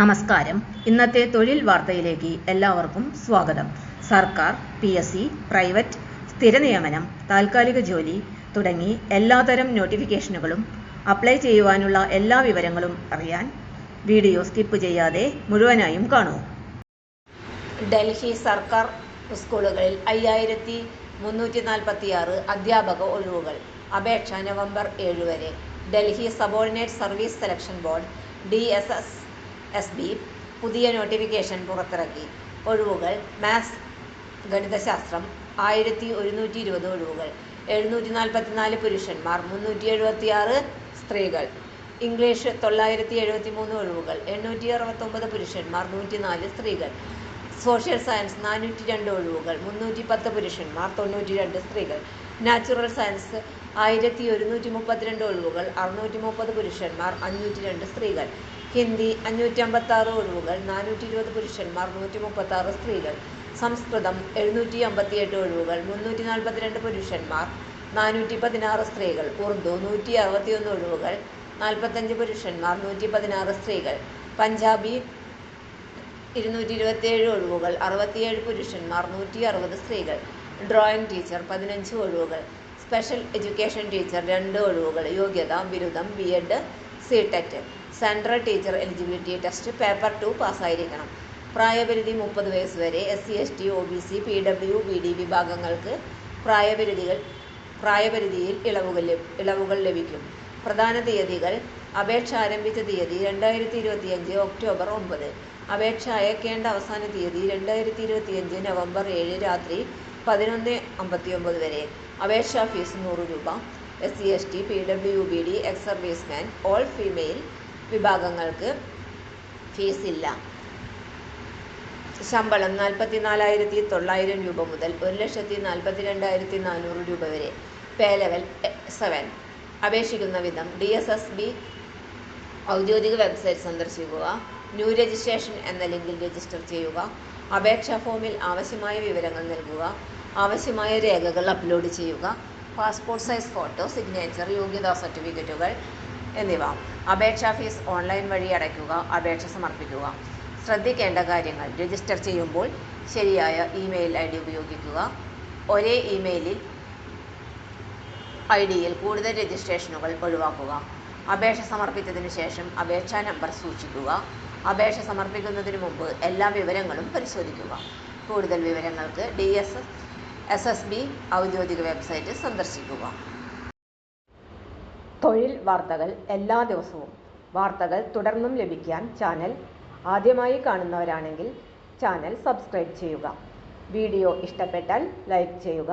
നമസ്കാരം. ഇന്നത്തെ തൊഴിൽ വാർത്തയിലേക്ക് എല്ലാവർക്കും സ്വാഗതം. സർക്കാർ പി എസ് സി പ്രൈവറ്റ് സ്ഥിര നിയമനം താൽക്കാലിക ജോലി തുടങ്ങി എല്ലാതരം നോട്ടിഫിക്കേഷനുകളും അപ്ലൈ ചെയ്യുവാനുള്ള എല്ലാ വിവരങ്ങളും അറിയാൻ വീഡിയോ സ്കിപ്പ് ചെയ്യാതെ മുഴുവനായും കാണൂ. ഡൽഹി സർക്കാർ സ്കൂളുകളിൽ അയ്യായിരത്തി മുന്നൂറ്റി നാൽപ്പത്തി ആറ് അധ്യാപക ഒഴിവുകൾ. അപേക്ഷ നവംബർ ഏഴ് വരെ. Delhi subordinate service selection board D S S S B പുതിയ നോട്ടിഫിക്കേഷൻ പുറത്തിറക്കി. ഒഴിവുകൾ മാത്സ് ഗണിതശാസ്ത്രം ആയിരത്തി ഒരുന്നൂറ്റി ഇരുപത് ഒഴിവുകൾ എഴുന്നൂറ്റി നാൽപ്പത്തിനാല് പുരുഷന്മാർ മുന്നൂറ്റി എഴുപത്തി ആറ് സ്ത്രീകൾ. ഇംഗ്ലീഷ് തൊള്ളായിരത്തി എഴുപത്തി മൂന്ന് ഒഴിവുകൾ എണ്ണൂറ്റി അറുപത്തൊമ്പത് പുരുഷന്മാർ നൂറ്റി നാല് സ്ത്രീകൾ. സോഷ്യൽ സയൻസ് നാനൂറ്റി രണ്ട് ഒഴിവുകൾ മുന്നൂറ്റി പത്ത് പുരുഷന്മാർ തൊണ്ണൂറ്റി രണ്ട് സ്ത്രീകൾ. നാച്ചുറൽ സയൻസ് ആയിരത്തി ഒരുന്നൂറ്റി മുപ്പത്തിരണ്ട് ഒഴിവുകൾ അറുന്നൂറ്റി മുപ്പത് പുരുഷന്മാർ അഞ്ഞൂറ്റി രണ്ട് സ്ത്രീകൾ. ഹിന്ദി അഞ്ഞൂറ്റി അമ്പത്തി ആറ് ഒഴിവുകൾ നാനൂറ്റി ഇരുപത് പുരുഷന്മാർ നൂറ്റി മുപ്പത്തി ആറ് സ്ത്രീകൾ. സംസ്കൃതം എഴുന്നൂറ്റി അമ്പത്തിയെട്ട് ഒഴിവുകൾ മുന്നൂറ്റി നാൽപ്പത്തിരണ്ട് പുരുഷന്മാർ നാനൂറ്റി പതിനാറ് സ്ത്രീകൾ. ഉറുദു നൂറ്റി അറുപത്തിയൊന്ന് ഒഴിവുകൾ നാൽപ്പത്തഞ്ച് പുരുഷന്മാർ നൂറ്റി പതിനാറ് സ്ത്രീകൾ. പഞ്ചാബി ഇരുന്നൂറ്റി ഇരുപത്തിയേഴ് ഒഴിവുകൾ അറുപത്തിയേഴ് പുരുഷന്മാർ നൂറ്റി അറുപത് സ്ത്രീകൾ. ഡ്രോയിംഗ് ടീച്ചർ പതിനഞ്ച് ഒഴിവുകൾ. സ്പെഷ്യൽ എഡ്യൂക്കേഷൻ ടീച്ചർ രണ്ട് ഒഴിവുകൾ. യോഗ്യത ബിരുദം B Ed C TET central teacher eligibility test paper two പാസ്സായിരിക്കണം. പ്രായപരിധി മുപ്പത് വയസ്സ് വരെ S C S T O B C P W B D വിഭാഗങ്ങൾക്ക് പ്രായപരിധികൾ പ്രായപരിധിയിൽ ഇളവുകൾ ഇളവുകൾ ലഭിക്കും. പ്രധാന തീയതികൾ അപേക്ഷ ആരംഭിച്ച തീയതി രണ്ടായിരത്തി ഇരുപത്തിയഞ്ച് ഒക്ടോബർ ഒമ്പത്. അപേക്ഷ അയക്കേണ്ട അവസാന തീയതി രണ്ടായിരത്തി ഇരുപത്തിയഞ്ച് നവംബർ ഏഴ് രാത്രി പതിനൊന്ന് അമ്പത്തി ഒമ്പത് വരെ. അപേക്ഷാ ഫീസ് നൂറ് രൂപ. S C S T P W B D ex serviceman all female വിഭാഗങ്ങൾക്ക് ഫീസ് ഇല്ല. ശമ്പളം നാൽപ്പത്തി നാലായിരത്തി തൊള്ളായിരം രൂപ മുതൽ ഒരു ലക്ഷത്തി നാൽപ്പത്തി രണ്ടായിരത്തി നാനൂറ് രൂപ വരെ. Pay level seven. അപേക്ഷിക്കുന്ന വിധം ഡി എസ് എസ് ബി ഔദ്യോഗിക വെബ്സൈറ്റ് സന്ദർശിക്കുക ന്യൂ രജിസ്ട്രേഷൻ എന്ന ലിങ്കിൽ രജിസ്റ്റർ ചെയ്യുക അപേക്ഷാ ഫോമിൽ ആവശ്യമായ വിവരങ്ങൾ നൽകുക ആവശ്യമായ രേഖകൾ അപ്ലോഡ് ചെയ്യുക പാസ്പോർട്ട് സൈസ് ഫോട്ടോ സിഗ്നേച്ചർ യോഗ്യതാ സർട്ടിഫിക്കറ്റുകൾ എന്നിവ അപേക്ഷാ ഫീസ് ഓൺലൈൻ വഴി അടയ്ക്കുക അപേക്ഷ സമർപ്പിക്കുക. ശ്രദ്ധിക്കേണ്ട കാര്യങ്ങൾ രജിസ്റ്റർ ചെയ്യുമ്പോൾ ശരിയായ ഇമെയിൽ ഐ ഡി ഉപയോഗിക്കുക. ഒരേ ഇമെയിലിൽ ഐ ഡിയിൽ കൂടുതൽ രജിസ്ട്രേഷനുകൾ ഒഴിവാക്കുക. അപേക്ഷ സമർപ്പിച്ചതിന് ശേഷം അപേക്ഷാ നമ്പർ സൂക്ഷിക്കുക. അപേക്ഷ സമർപ്പിക്കുന്നതിന് മുമ്പ് എല്ലാ വിവരങ്ങളും പരിശോധിക്കുക. കൂടുതൽ വിവരങ്ങൾക്ക് D S S S B ഔദ്യോഗിക വെബ്സൈറ്റ് സന്ദർശിക്കുക. തൊഴിൽ വാർത്തകൾ എല്ലാ ദിവസവും. വാർത്തകൾ തുടർന്നും ലഭിക്കാൻ ചാനൽ ആദ്യമായി കാണുന്നവരാണെങ്കിൽ ചാനൽ സബ്സ്ക്രൈബ് ചെയ്യുക. വീഡിയോ ഇഷ്ടപ്പെട്ടാൽ ലൈക്ക് ചെയ്യുക.